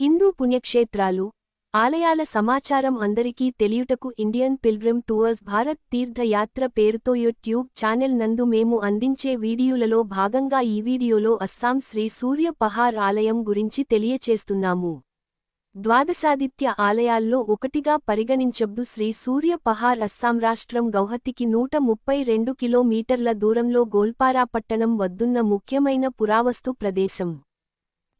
హిందూ పుణ్యక్షేత్రాలు ఆలయాల సమాచారం అందరికీ తెలియుటకు Indian pilgrim tours Bharat Tirthayatra పేరుతో యూట్యూబ్ ఛానెల్ నందు మేము అందించే వీడియోలలో భాగంగా ఈ వీడియోలో అస్సాం శ్రీ సూర్య పహార్ ఆలయం గురించి తెలియచేస్తున్నాము. ద్వాదశాదిత్య ఆలయాల్లో ఒకటిగా పరిగణించబ్దు శ్రీ సూర్య పహార్ అస్సాం రాష్ట్రం గౌహతికి నూట ముప్పై రెండు కిలోమీటర్ల దూరంలో గోల్పారా పట్టణం వద్దున్న ముఖ్యమైన పురావస్తు ప్రదేశం.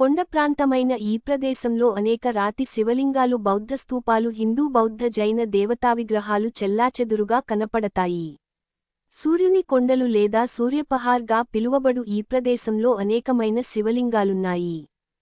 కొండ ప్రాంతమైన ఈ ప్రదేశంలో అనేక రాతి శివలింగాలు బౌద్ధ స్తూపాలు హిందూ బౌద్ధ జైన దేవతావిగ్రహాలు చెల్లాచెదురుగా కనపడతాయి. సూర్యుని కొండలు లేదా సూర్యపహార్గా పిలువబడు ఈ ప్రదేశంలో అనేకమైన శివలింగాలున్నాయి.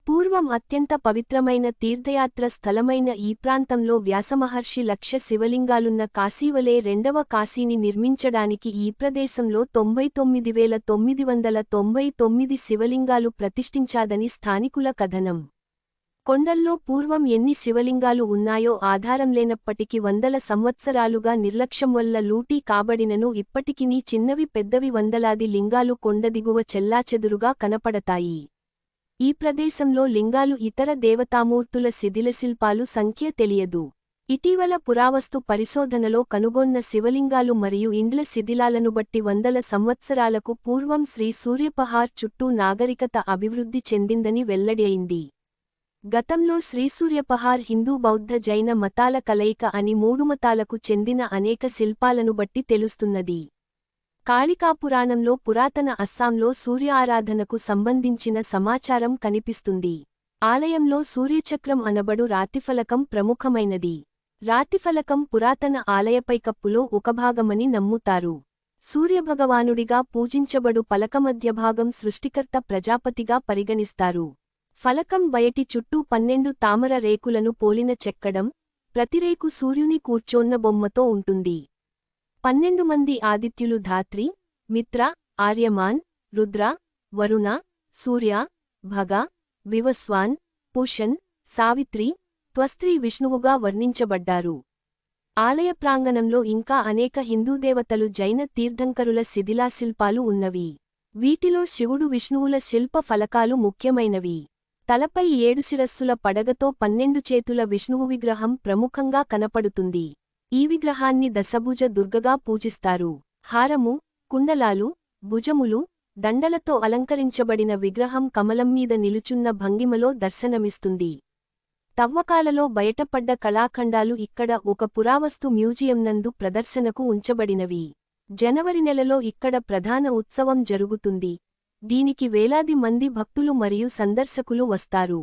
పూర్వం అత్యంత పవిత్రమైన తీర్థయాత్ర స్థలమైన ఈ ప్రాంతంలో వ్యాసమహర్షి లక్ష శివలింగాలున్న కాశీవలే రెండవ కాశీని నిర్మించడానికి ఈ ప్రదేశంలో తొంభై తొమ్మిది వేల తొమ్మిది వందల తొంభై తొమ్మిది శివలింగాలు ప్రతిష్ఠించాదని స్థానికుల కథనం. కొండల్లో పూర్వం ఎన్ని శివలింగాలు ఉన్నాయో ఆధారం లేనప్పటికీ వందల సంవత్సరాలుగా నిర్లక్ష్యం వల్ల లూటీ కాబడినను ఇప్పటికినీ చిన్నవి పెద్దవి వందలాది లింగాలు కొండ దిగువ చెల్లాచెదురుగా కనపడతాయి. ఈ ప్రదేశంలో లింగాలు ఇతర దేవతామూర్తుల శిథిలశిల్పాలు సంఖ్య తెలియదు. ఇటీవల పురావస్తు పరిశోధనలో కనుగొన్న శివలింగాలు మరియు ఇండ్ల శిథిలాలను బట్టి వందల సంవత్సరాలకు పూర్వం శ్రీ సూర్యపహార్ చుట్టూ నాగరికత అభివృద్ధి చెందిందని వెల్లడైంది. గతంలో శ్రీసూర్యపహార్ హిందూ బౌద్ధ జైన మతాల కలయిక అని మూడు మతాలకు చెందిన అనేక శిల్పాలను బట్టి తెలుస్తున్నది. కాళికాపురాణంలో పురాతన అస్సాంలో సూర్య ఆరాధనకు సంబంధించిన సమాచారం కనిపిస్తుంది. ఆలయంలో సూర్యచక్రం అనబడు రాతిఫలకం ప్రముఖమైనది. రాతిఫలకం పురాతన ఆలయపైకప్పులో ఒక భాగమని నమ్ముతారు. సూర్యభగవానుడిగా పూజించబడు పలకమధ్యభాగం సృష్టికర్త ప్రజాపతిగా పరిగణిస్తారు. ఫలకం బయటి చుట్టూ పన్నెండు తామర రేకులను పోలిన చెక్కడం ప్రతిరేకు సూర్యుని కూర్చోన్న బొమ్మతో ఉంటుంది. పన్నెండు మంది ఆదిత్యులు ధాత్రి మిత్ర ఆర్యమాన్ రుద్ర వరుణ సూర్య భగ వివస్వాన్ పూషన్ సావిత్రి త్వస్త్రీ విష్ణువుగా వర్ణించబడ్డారు. ఆలయ ప్రాంగణంలో ఇంకా అనేక హిందూదేవతలు జైన తీర్థంకరుల శిథిలాశిల్పాలు ఉన్నవి. వీటిలో శివుడు విష్ణువుల శిల్ప ఫలకాలు ముఖ్యమైనవి. తలపై ఏడు శిరస్సుల పడగతో పన్నెండు చేతుల విష్ణువు విగ్రహం ప్రముఖంగా కనపడుతుంది. ఈ విగ్రహాన్ని దశభుజ దుర్గగా పూజిస్తారు. హారము కుండలాలు భుజములు దండలతో అలంకరించబడిన విగ్రహం కమలం మీద నిలుచున్న భంగిమలో దర్శనమిస్తుంది. తవ్వకాలలో బయటపడ్డ కళాఖండాలు ఇక్కడ ఒక పురావస్తు మ్యూజియం నందు ప్రదర్శనకు ఉంచబడినవి. జనవరి నెలలో ఇక్కడ ప్రధాన ఉత్సవం జరుగుతుంది. దీనికి వేలాది మంది భక్తులు మరియు సందర్శకులు వస్తారు.